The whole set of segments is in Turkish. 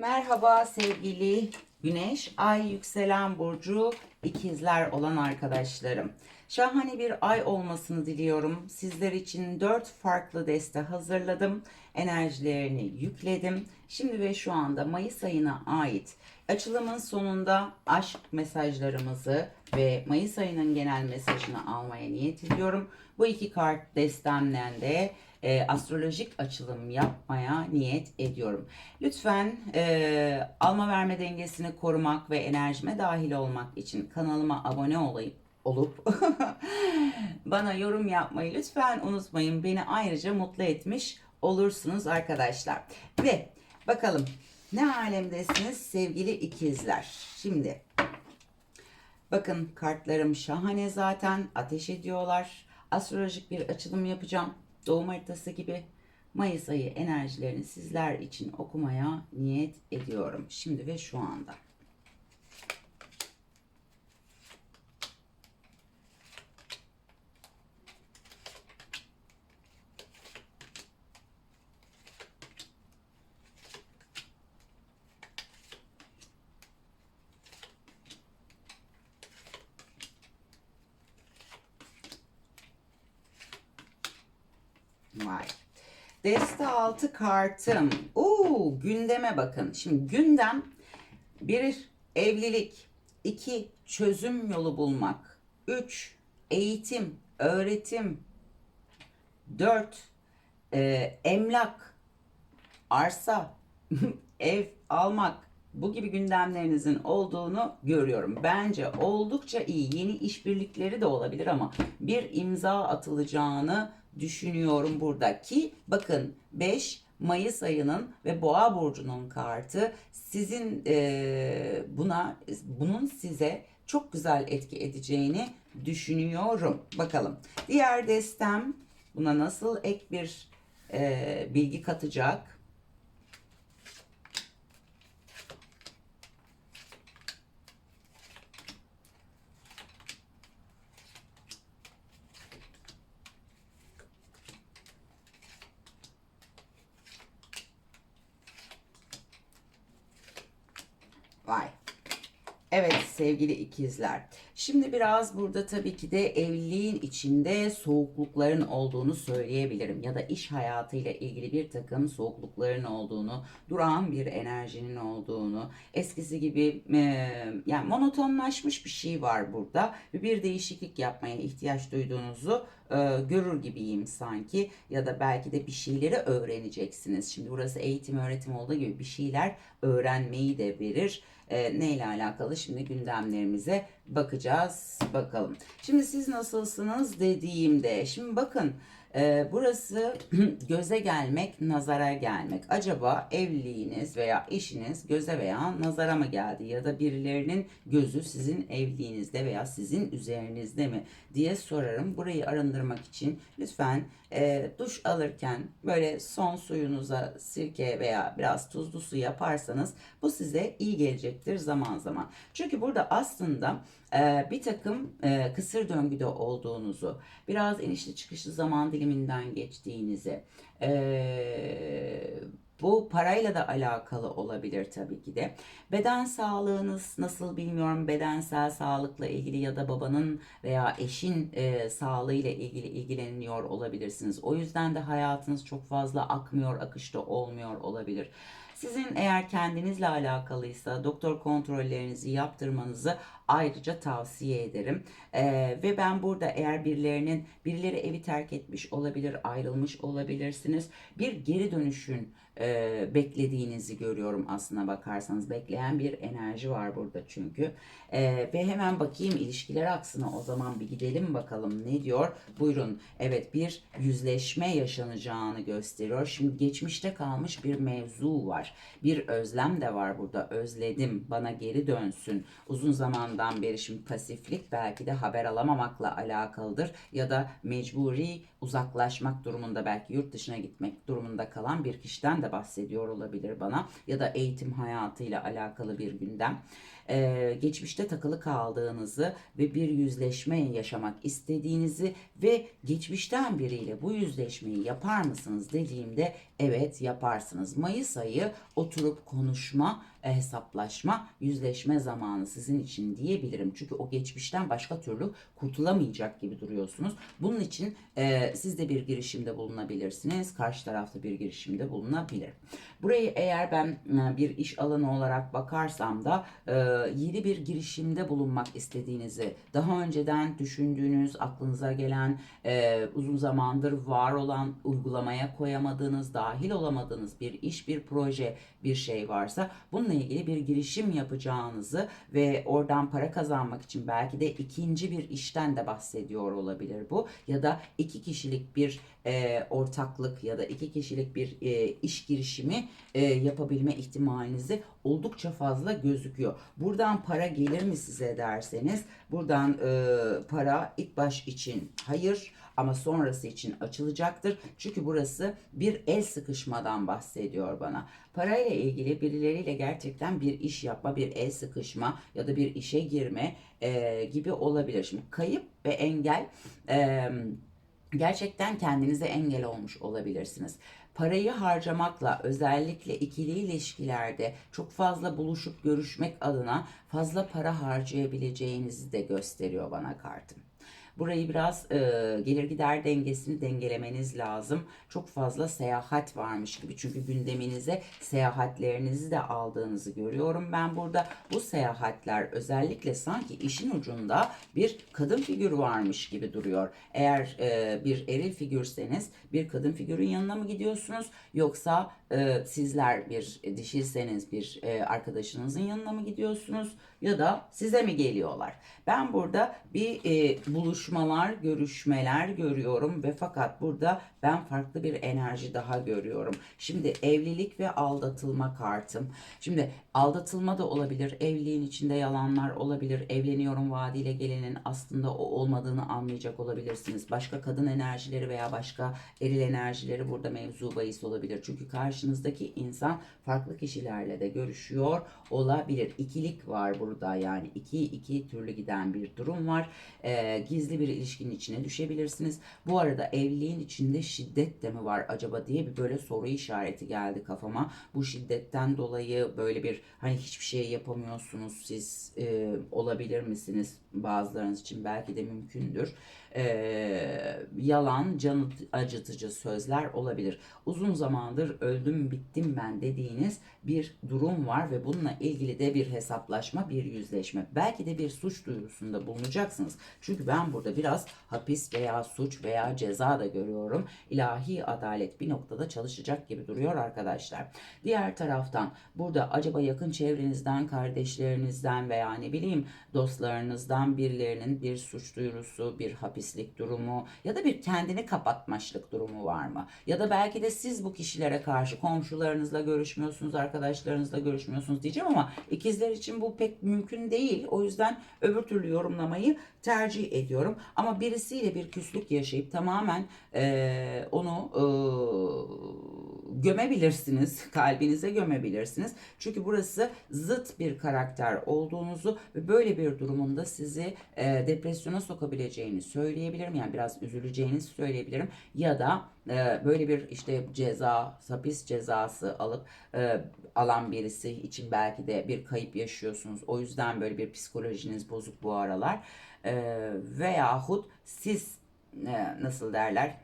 Merhaba sevgili Güneş, Ay yükselen burcu ikizler olan arkadaşlarım. Şahane bir ay olmasını diliyorum. Sizler için dört farklı deste hazırladım. Enerjilerini yükledim. Şimdi ve şu anda Mayıs ayına ait açılımın sonunda aşk mesajlarımızı ve Mayıs ayının genel mesajını almaya niyet ediyorum. Bu iki kart destemden de e, astrolojik açılım yapmaya niyet ediyorum. Lütfen e, alma verme dengesini korumak ve enerjime dahil olmak için kanalıma abone olayım olup bana yorum yapmayı lütfen unutmayın. Beni ayrıca mutlu etmiş olursunuz arkadaşlar. Ve bakalım ne alemdesiniz sevgili ikizler. Şimdi bakın kartlarım şahane zaten ateş ediyorlar. Astrolojik bir açılım yapacağım. Doğum haritası gibi Mayıs ayı enerjilerini sizler için okumaya niyet ediyorum. Şimdi ve şu anda. Vay. Deste altı kartım. Oo, gündeme bakın. Şimdi gündem bir evlilik, iki çözüm yolu bulmak, üç eğitim, öğretim, dört e, emlak, arsa, ev almak bu gibi gündemlerinizin olduğunu görüyorum. Bence oldukça iyi. Yeni işbirlikleri de olabilir ama bir imza atılacağını düşünüyorum burada ki bakın 5 Mayıs ayının ve Boğa burcunun kartı sizin e, buna bunun size çok güzel etki edeceğini düşünüyorum. Bakalım. Diğer destem buna nasıl ek bir e, bilgi katacak? Vay. Evet sevgili ikizler. Şimdi biraz burada tabii ki de evliliğin içinde soğuklukların olduğunu söyleyebilirim. Ya da iş hayatıyla ilgili bir takım soğuklukların olduğunu, durağan bir enerjinin olduğunu, eskisi gibi e, yani monotonlaşmış bir şey var burada. Bir değişiklik yapmaya ihtiyaç duyduğunuzu e, görür gibiyim sanki. Ya da belki de bir şeyleri öğreneceksiniz. Şimdi burası eğitim öğretim olduğu gibi bir şeyler öğrenmeyi de verir e, neyle alakalı şimdi gündemlerimize bakacağız bakalım. Şimdi siz nasılsınız dediğimde şimdi bakın e, burası göze gelmek nazara gelmek acaba evliliğiniz veya eşiniz göze veya nazara mı geldi ya da birilerinin gözü sizin evliliğinizde veya sizin üzerinizde mi diye sorarım. Burayı arındırmak için lütfen e, duş alırken böyle son suyunuza sirke veya biraz tuzlu su yaparsanız bu size iyi gelecektir zaman zaman. Çünkü burada aslında e, bir takım e, kısır döngüde olduğunuzu, biraz inişli çıkışlı zaman diliminden geçtiğinizi, e, bu parayla da alakalı olabilir tabii ki de. Beden sağlığınız nasıl bilmiyorum. Bedensel sağlıkla ilgili ya da babanın veya eşin e, sağlığıyla ilgili ilgileniyor olabilirsiniz. O yüzden de hayatınız çok fazla akmıyor, akışta olmuyor olabilir. Sizin eğer kendinizle alakalıysa doktor kontrollerinizi yaptırmanızı ayrıca tavsiye ederim. Ee, ve ben burada eğer birilerinin birileri evi terk etmiş olabilir, ayrılmış olabilirsiniz. Bir geri dönüşün e, beklediğinizi görüyorum aslına bakarsanız. Bekleyen bir enerji var burada çünkü. E, ve hemen bakayım ilişkiler aksına o zaman bir gidelim bakalım ne diyor. Buyurun evet bir yüzleşme yaşanacağını gösteriyor. Şimdi geçmişte kalmış bir mevzu var. Bir özlem de var burada. Özledim bana geri dönsün. Uzun zamandan beri şimdi pasiflik belki de haber alamamakla alakalıdır. Ya da mecburi uzaklaşmak durumunda belki yurt dışına gitmek durumunda kalan bir kişiden de bahsediyor olabilir bana ya da eğitim hayatıyla alakalı bir gündem. Ee, geçmişte takılı kaldığınızı ve bir yüzleşme yaşamak istediğinizi ve geçmişten biriyle bu yüzleşmeyi yapar mısınız dediğimde evet yaparsınız. Mayıs ayı oturup konuşma, e, hesaplaşma, yüzleşme zamanı sizin için diyebilirim. Çünkü o geçmişten başka türlü kurtulamayacak gibi duruyorsunuz. Bunun için e, siz de bir girişimde bulunabilirsiniz. Karşı tarafta bir girişimde bulunabilir. Burayı eğer ben e, bir iş alanı olarak bakarsam da e, yeni bir girişimde bulunmak istediğinizi, daha önceden düşündüğünüz, aklınıza gelen, e, uzun zamandır var olan, uygulamaya koyamadığınız, dahil olamadığınız bir iş, bir proje, bir şey varsa bununla ilgili bir girişim yapacağınızı ve oradan para kazanmak için belki de ikinci bir işten de bahsediyor olabilir bu. Ya da iki kişilik bir e, ortaklık ya da iki kişilik bir e, iş girişimi e, yapabilme ihtimalinizi oldukça fazla gözüküyor. Buradan para gelir mi size derseniz buradan e, para ilk baş için hayır ama sonrası için açılacaktır. Çünkü burası bir el sıkışmadan bahsediyor bana. Parayla ilgili birileriyle gerçekten bir iş yapma, bir el sıkışma ya da bir işe girme e, gibi olabilir. Şimdi kayıp ve engel e, gerçekten kendinize engel olmuş olabilirsiniz. Parayı harcamakla özellikle ikili ilişkilerde çok fazla buluşup görüşmek adına fazla para harcayabileceğinizi de gösteriyor bana kartım. Burayı biraz e, gelir gider dengesini dengelemeniz lazım. Çok fazla seyahat varmış gibi. Çünkü gündeminize seyahatlerinizi de aldığınızı görüyorum ben burada. Bu seyahatler özellikle sanki işin ucunda bir kadın figürü varmış gibi duruyor. Eğer e, bir eril figürseniz bir kadın figürün yanına mı gidiyorsunuz? Yoksa e, sizler bir dişilseniz bir e, arkadaşınızın yanına mı gidiyorsunuz? Ya da size mi geliyorlar? Ben burada bir e, buluşmalar, görüşmeler görüyorum ve fakat burada ben farklı bir enerji daha görüyorum. Şimdi evlilik ve aldatılma kartım. Şimdi aldatılma da olabilir, evliliğin içinde yalanlar olabilir, evleniyorum vaadiyle gelenin aslında o olmadığını anlayacak olabilirsiniz. Başka kadın enerjileri veya başka eril enerjileri burada mevzu bahis olabilir. Çünkü karşınızdaki insan farklı kişilerle de görüşüyor olabilir. İkilik var burada yani iki iki türlü giden bir durum var. Ee, gizli bir ilişkinin içine düşebilirsiniz. Bu arada evliliğin içinde şiddet de mi var acaba diye bir böyle soru işareti geldi kafama. Bu şiddetten dolayı böyle bir hani hiçbir şey yapamıyorsunuz siz e, olabilir misiniz? Bazılarınız için belki de mümkündür. Ee, yalan, can acıtıcı sözler olabilir. Uzun zamandır öldüm bittim ben dediğiniz bir durum var ve bununla ilgili de bir hesaplaşma, bir yüzleşme. Belki de bir suç duyurusunda bulunacaksınız. Çünkü ben burada biraz hapis veya suç veya ceza da görüyorum. İlahi adalet bir noktada çalışacak gibi duruyor arkadaşlar. Diğer taraftan burada acaba yakın çevrenizden, kardeşlerinizden veya ne bileyim dostlarınızdan birilerinin bir suç duyurusu, bir hapislik durumu ya da bir kendini kapatmaçlık durumu var mı? Ya da belki de siz bu kişilere karşı komşularınızla görüşmüyorsunuz, arkadaşlarınızla görüşmüyorsunuz diyeceğim ama ikizler için bu pek mümkün değil. O yüzden öbür türlü yorumlamayı tercih ediyorum. Ama birisiyle bir küslük yaşayıp tamamen eee, onu eee, gömebilirsiniz. Kalbinize gömebilirsiniz. Çünkü burası zıt bir karakter olduğunuzu ve böyle bir durumunda sizi eee, depresyona sokabileceğini söyleyebilirim. Yani biraz üzüleceğinizi söyleyebilirim. Ya da eee, böyle bir işte ceza, hapis cezası alıp eee, alan birisi için belki de bir kayıp yaşıyorsunuz. O yüzden böyle bir psikolojiniz bozuk bu aralar. Eee veyahut siz e, nasıl derler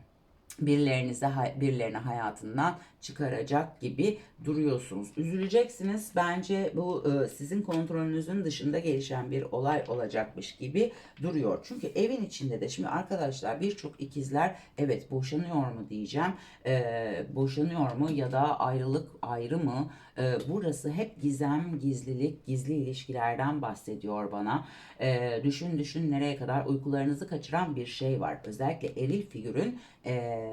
birilerinize birilerini hayatından çıkaracak gibi duruyorsunuz. Üzüleceksiniz. Bence bu e, sizin kontrolünüzün dışında gelişen bir olay olacakmış gibi duruyor. Çünkü evin içinde de şimdi arkadaşlar birçok ikizler evet boşanıyor mu diyeceğim. E, boşanıyor mu ya da ayrılık ayrı mı? E, burası hep gizem, gizlilik, gizli ilişkilerden bahsediyor bana. E, düşün düşün nereye kadar uykularınızı kaçıran bir şey var. Özellikle eril figürün e,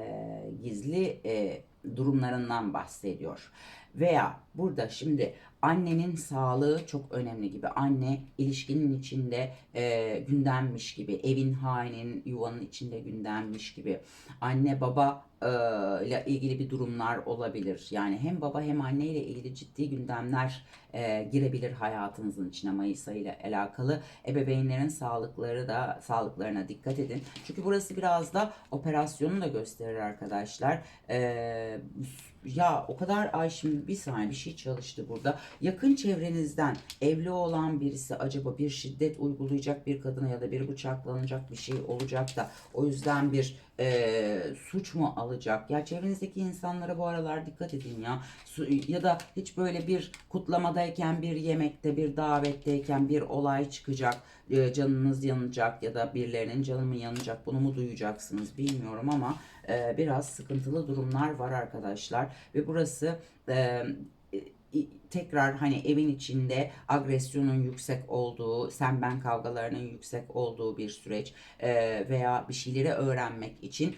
gizli e, durumlarından bahsediyor. Veya burada şimdi annenin sağlığı çok önemli gibi. Anne ilişkinin içinde e, gündemmiş gibi. Evin hainin yuvanın içinde gündemmiş gibi. Anne baba e, ile ilgili bir durumlar olabilir. Yani hem baba hem anne ile ilgili ciddi gündemler e, girebilir hayatınızın içine Mayıs ayı ile alakalı. Ebeveynlerin sağlıkları da sağlıklarına dikkat edin. Çünkü burası biraz da operasyonu da gösterir arkadaşlar. E, ya o kadar ay şimdi bir saniye bir şey çalıştı burada. Yakın çevrenizden evli olan birisi acaba bir şiddet uygulayacak bir kadına ya da bir bıçaklanacak bir şey olacak da o yüzden bir e, suç mu alacak? Ya çevrenizdeki insanlara bu aralar dikkat edin ya. Su- Ya da hiç böyle bir kutlamadayken, bir yemekte, bir davetteyken bir olay çıkacak. e, Canınız yanacak ya da birilerinin canı mı yanacak bunu mu duyacaksınız bilmiyorum ama e, biraz sıkıntılı durumlar var arkadaşlar. Ve burası e, tekrar hani evin içinde agresyonun yüksek olduğu, sen ben kavgalarının yüksek olduğu bir süreç veya bir şeyleri öğrenmek için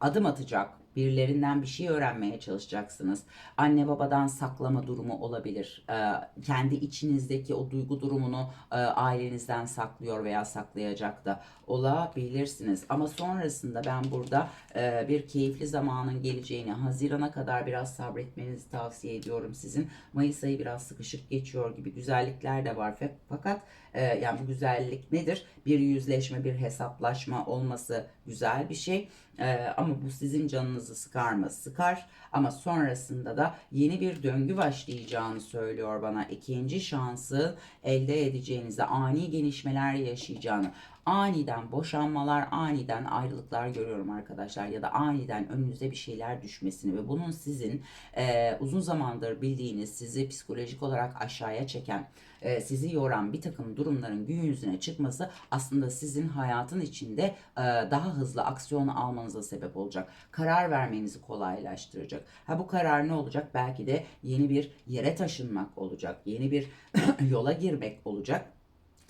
adım atacak, birilerinden bir şey öğrenmeye çalışacaksınız. Anne babadan saklama durumu olabilir. Ee, kendi içinizdeki o duygu durumunu e, ailenizden saklıyor veya saklayacak da olabilirsiniz. Ama sonrasında ben burada e, bir keyifli zamanın geleceğini, Haziran'a kadar biraz sabretmenizi tavsiye ediyorum sizin. Mayıs ayı biraz sıkışık geçiyor gibi güzellikler de var. Fakat e, yani bu güzellik nedir? Bir yüzleşme, bir hesaplaşma olması güzel bir şey. Ee, ama bu sizin canınızı sıkar mı? Sıkar. Ama sonrasında da yeni bir döngü başlayacağını söylüyor bana. İkinci şansı elde edeceğinizi, ani gelişmeler yaşayacağını, aniden boşanmalar, aniden ayrılıklar görüyorum arkadaşlar. Ya da aniden önünüze bir şeyler düşmesini ve bunun sizin e, uzun zamandır bildiğiniz, sizi psikolojik olarak aşağıya çeken, e, sizi yoran bir takım durumların gün yüzüne çıkması aslında sizin hayatın içinde e, daha hızlı aksiyon almanıza sebep olacak. Karar vermenizi kolaylaştıracak. Ha bu karar ne olacak? Belki de yeni bir yere taşınmak olacak. Yeni bir yola girmek olacak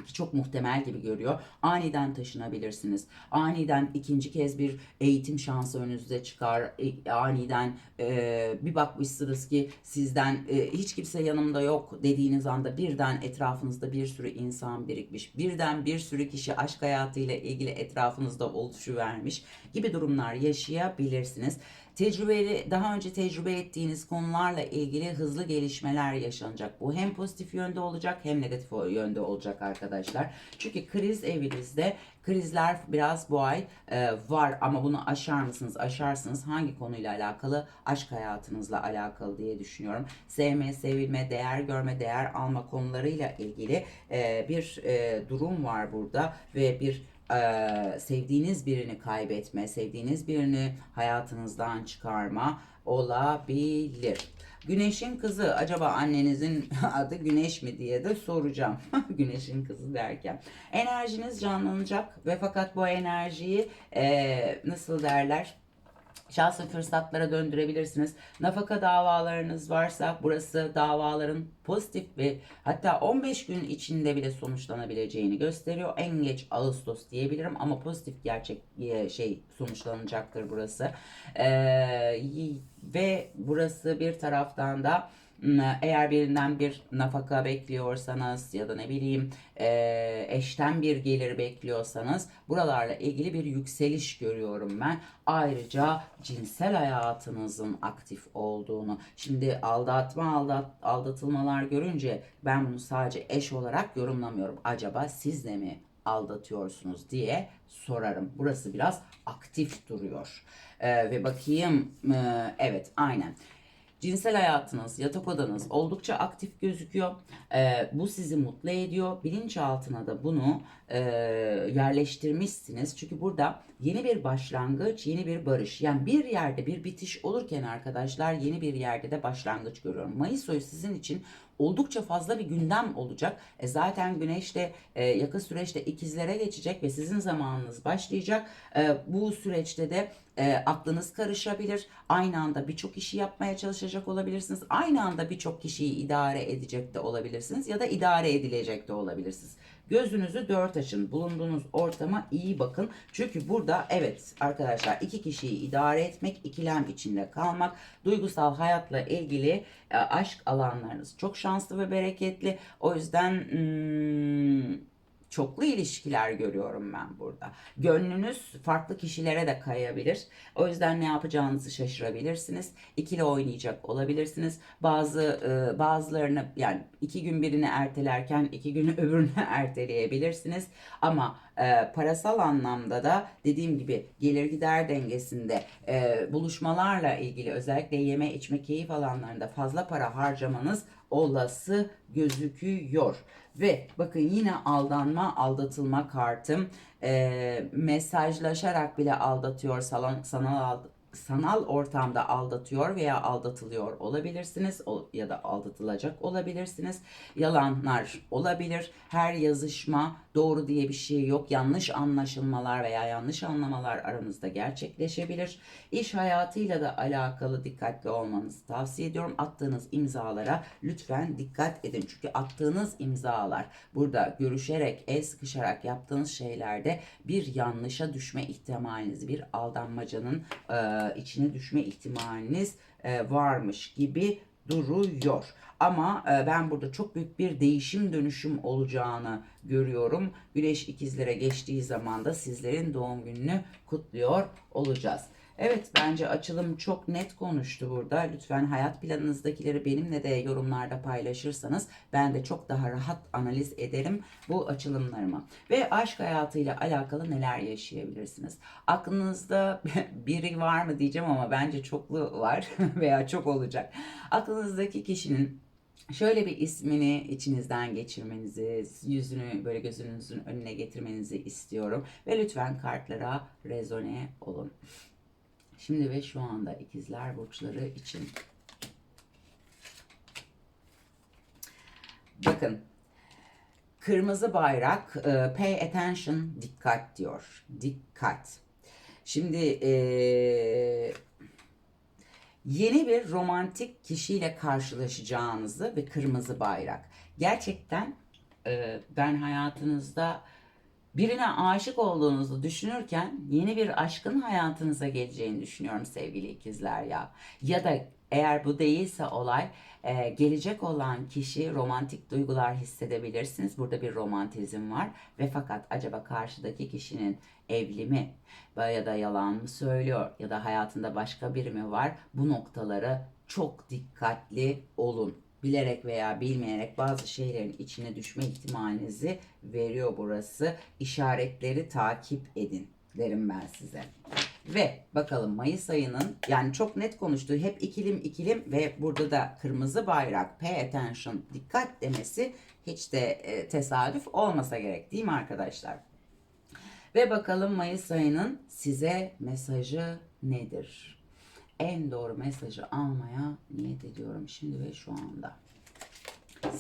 çok muhtemel gibi görüyor. Aniden taşınabilirsiniz. Aniden ikinci kez bir eğitim şansı önünüze çıkar. E, Aniden e, bir bakmışsınız ki sizden e, hiç kimse yanımda yok dediğiniz anda birden etrafınızda bir sürü insan birikmiş. Birden bir sürü kişi aşk hayatıyla ilgili etrafınızda oluşuvermiş gibi durumlar yaşayabilirsiniz. Tecrübeli, daha önce tecrübe ettiğiniz konularla ilgili hızlı gelişmeler yaşanacak. Bu hem pozitif yönde olacak hem negatif yönde olacak arkadaşlar. Çünkü kriz evinizde krizler biraz bu ay e, var ama bunu aşar mısınız? Aşarsınız. Hangi konuyla alakalı? Aşk hayatınızla alakalı diye düşünüyorum. Sevme, sevilme, değer görme, değer alma konularıyla ilgili e, bir e, durum var burada ve bir e, sevdiğiniz birini kaybetme, sevdiğiniz birini hayatınızdan çıkarma olabilir. Güneşin kızı acaba annenizin adı Güneş mi diye de soracağım. Güneşin kızı derken. Enerjiniz canlanacak ve fakat bu enerjiyi e, nasıl derler? Şanslı fırsatlara döndürebilirsiniz. Nafaka davalarınız varsa burası davaların pozitif ve hatta 15 gün içinde bile sonuçlanabileceğini gösteriyor. En geç Ağustos diyebilirim ama pozitif gerçek e, şey sonuçlanacaktır burası. Ee, ve burası bir taraftan da eğer birinden bir nafaka bekliyorsanız ya da ne bileyim e, eşten bir gelir bekliyorsanız buralarla ilgili bir yükseliş görüyorum ben. Ayrıca cinsel hayatınızın aktif olduğunu. Şimdi aldatma aldat, aldatılmalar görünce ben bunu sadece eş olarak yorumlamıyorum. Acaba siz de mi aldatıyorsunuz diye sorarım. Burası biraz aktif duruyor. Ee, ve bakayım ee, evet aynen. Cinsel hayatınız, yatak odanız oldukça aktif gözüküyor. Ee, bu sizi mutlu ediyor. Bilinçaltına da bunu e, yerleştirmişsiniz. Çünkü burada yeni bir başlangıç, yeni bir barış. Yani bir yerde bir bitiş olurken arkadaşlar yeni bir yerde de başlangıç görüyorum. Mayıs ayı sizin için oldukça fazla bir gündem olacak. E zaten güneş de e, yakın süreçte ikizlere geçecek ve sizin zamanınız başlayacak. E, bu süreçte de E, aklınız karışabilir. Aynı anda birçok işi yapmaya çalışacak olabilirsiniz. Aynı anda birçok kişiyi idare edecek de olabilirsiniz ya da idare edilecek de olabilirsiniz. Gözünüzü dört açın. Bulunduğunuz ortama iyi bakın. Çünkü burada evet arkadaşlar iki kişiyi idare etmek, ikilem içinde kalmak, duygusal hayatla ilgili e, aşk alanlarınız çok şanslı ve bereketli. O yüzden hmm, çoklu ilişkiler görüyorum ben burada. Gönlünüz farklı kişilere de kayabilir. O yüzden ne yapacağınızı şaşırabilirsiniz. İkili oynayacak olabilirsiniz. Bazı e, bazılarını yani iki gün birini ertelerken iki günü öbürünü erteleyebilirsiniz. Ama e, parasal anlamda da dediğim gibi gelir gider dengesinde e, buluşmalarla ilgili özellikle yeme içme keyif alanlarında fazla para harcamanız olası gözüküyor. Ve bakın yine aldanma, aldatılma kartım. Ee, mesajlaşarak bile aldatıyor, salon, sanal ald- sanal ortamda aldatıyor veya aldatılıyor olabilirsiniz ya da aldatılacak olabilirsiniz. Yalanlar olabilir. Her yazışma doğru diye bir şey yok. Yanlış anlaşılmalar veya yanlış anlamalar aranızda gerçekleşebilir. İş hayatıyla da alakalı dikkatli olmanızı tavsiye ediyorum. Attığınız imzalara lütfen dikkat edin. Çünkü attığınız imzalar burada görüşerek, el sıkışarak yaptığınız şeylerde bir yanlışa düşme ihtimaliniz, bir aldanmacanın e, içine düşme ihtimaliniz e, varmış gibi duruyor. Ama e, ben burada çok büyük bir değişim dönüşüm olacağını görüyorum. Güneş ikizlere geçtiği zaman da sizlerin doğum gününü kutluyor olacağız. Evet bence açılım çok net konuştu burada. Lütfen hayat planınızdakileri benimle de yorumlarda paylaşırsanız ben de çok daha rahat analiz ederim bu açılımlarımı. Ve aşk hayatıyla alakalı neler yaşayabilirsiniz? Aklınızda biri var mı diyeceğim ama bence çoklu var veya çok olacak. Aklınızdaki kişinin Şöyle bir ismini içinizden geçirmenizi, yüzünü böyle gözünüzün önüne getirmenizi istiyorum. Ve lütfen kartlara rezone olun. Şimdi ve şu anda ikizler burçları için. Bakın. Kırmızı bayrak e, pay attention dikkat diyor. Dikkat. Şimdi e, yeni bir romantik kişiyle karşılaşacağınızı ve kırmızı bayrak. Gerçekten e, ben hayatınızda birine aşık olduğunuzu düşünürken yeni bir aşkın hayatınıza geleceğini düşünüyorum sevgili ikizler ya. Ya da eğer bu değilse olay e, gelecek olan kişi romantik duygular hissedebilirsiniz. Burada bir romantizm var ve fakat acaba karşıdaki kişinin evli mi ya da yalan mı söylüyor ya da hayatında başka biri mi var? Bu noktalara çok dikkatli olun bilerek veya bilmeyerek bazı şeylerin içine düşme ihtimalinizi veriyor burası. İşaretleri takip edin derim ben size. Ve bakalım Mayıs ayının yani çok net konuştuğu hep ikilim ikilim ve burada da kırmızı bayrak pay attention dikkat demesi hiç de e, tesadüf olmasa gerek değil mi arkadaşlar? Ve bakalım Mayıs ayının size mesajı nedir? En doğru mesajı almaya niyet ediyorum şimdi ve şu anda.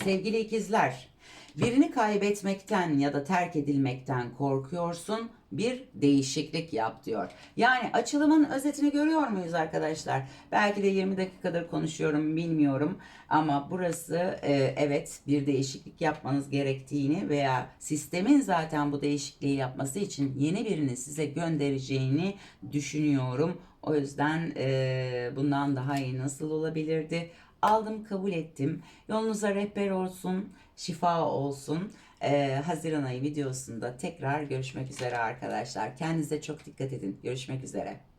Sevgili ikizler, birini kaybetmekten ya da terk edilmekten korkuyorsun. Bir değişiklik yap diyor. Yani açılımın özetini görüyor muyuz arkadaşlar? Belki de 20 dakikadır konuşuyorum bilmiyorum ama burası e, evet bir değişiklik yapmanız gerektiğini veya sistemin zaten bu değişikliği yapması için yeni birini size göndereceğini düşünüyorum. O yüzden e, bundan daha iyi nasıl olabilirdi? Aldım kabul ettim. Yolunuza rehber olsun, şifa olsun. Ee, Haziran ayı videosunda tekrar görüşmek üzere arkadaşlar. Kendinize çok dikkat edin. Görüşmek üzere.